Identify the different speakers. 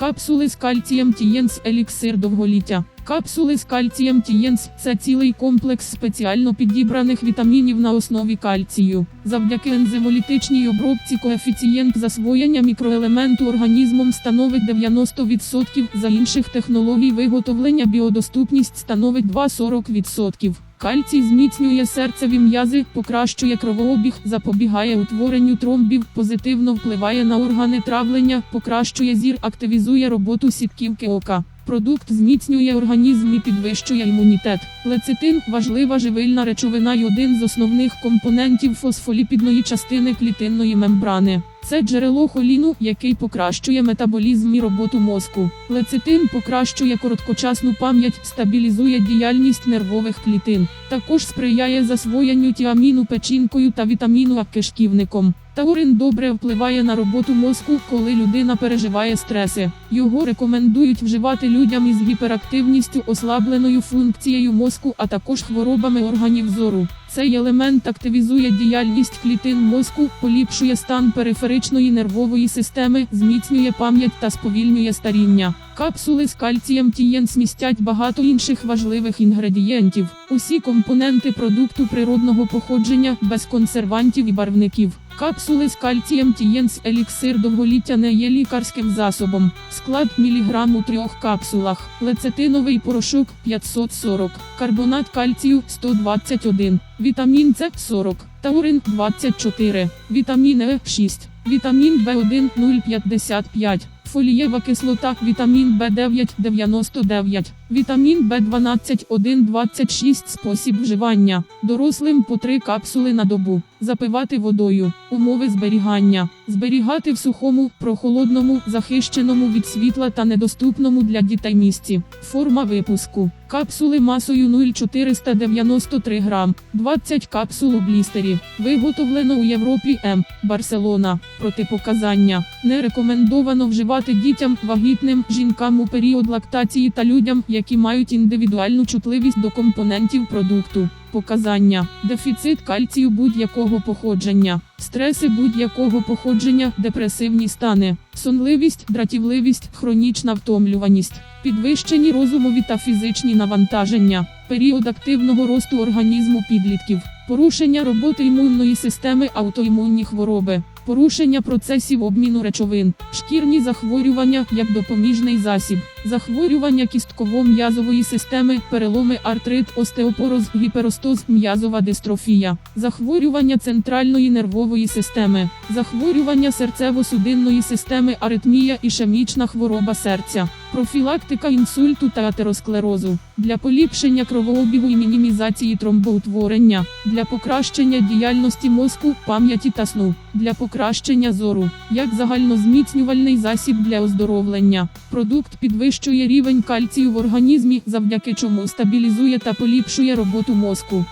Speaker 1: Капсули з кальцієм Тієнс еліксир довголіття. Капсули з кальцієм Тієнс це цілий комплекс спеціально підібраних вітамінів на основі кальцію. Завдяки ензимолітичній обробці коефіцієнт засвоєння мікроелементу організмом становить 90%, за інших технологій виготовлення біодоступність становить 2-40%. Кальцій зміцнює серцеві м'язи, покращує кровообіг, запобігає утворенню тромбів, позитивно впливає на органи травлення, покращує зір, активізує роботу сітківки ока. Продукт зміцнює організм і підвищує імунітет. Лецитин важлива живильна речовина й один з основних компонентів фосфоліпідної частини клітинної мембрани. Це джерело холіну, який покращує метаболізм і роботу мозку. Лецитин покращує короткочасну пам'ять, стабілізує діяльність нервових клітин. Також сприяє засвоєнню тіаміну печінкою та вітаміну А кишківником. Таурин добре впливає на роботу мозку, коли людина переживає стреси. Його рекомендують вживати людям із гіперактивністю, ослабленою функцією мозку, а також хворобами органів зору. Цей елемент активізує діяльність клітин мозку, поліпшує стан периферичної нервової системи, зміцнює пам'ять та сповільнює старіння. Капсули з кальцієм Тієнс містять багато інших важливих інгредієнтів. Усі компоненти продукту природного походження без консервантів і барвників. Капсули з кальцієм Тієнс еліксир довголіття не є лікарським засобом. Склад міліграм у трьох капсулах. Лецетиновий порошок 540, карбонат кальцію 121, вітамін С 40, таурин 24, вітамін Е 6, вітамін В1 0,55. Фолієва кислота, вітамін В9 99, вітамін В12 1,26 спосіб вживання. Дорослим по 3 капсули на добу. Запивати водою. Умови зберігання. Зберігати в сухому, прохолодному, захищеному від світла та недоступному для дітей місці. Форма випуску. Капсули масою 0,493 грам. 20 капсул у блістері. Виготовлено у Європі М. Барселона. Протипоказання. Не рекомендовано вживати дітям, вагітним, жінкам у період лактації та людям, які мають індивідуальну чутливість до компонентів продукту. Показання: дефіцит кальцію будь-якого походження, стреси будь-якого походження, депресивні стани, сонливість, дратівливість, хронічна втомлюваність, підвищені розумові та фізичні навантаження, період активного росту організму підлітків, порушення роботи імунної системи, аутоімунні хвороби. Порушення процесів обміну речовин, шкірні захворювання як допоміжний засіб, захворювання кістково-м'язової системи, переломи артрит, остеопороз, гіперостоз, м'язова дистрофія, захворювання центральної нервової системи, захворювання серцево-судинної системи, аритмія, ішемічна хвороба серця. Профілактика інсульту та атеросклерозу для поліпшення кровообігу і мінімізації тромбоутворення, для покращення діяльності мозку, пам'яті та сну, для покращення зору, як загальнозміцнювальний засіб для оздоровлення. Продукт підвищує рівень кальцію в організмі, завдяки чому стабілізує та поліпшує роботу мозку.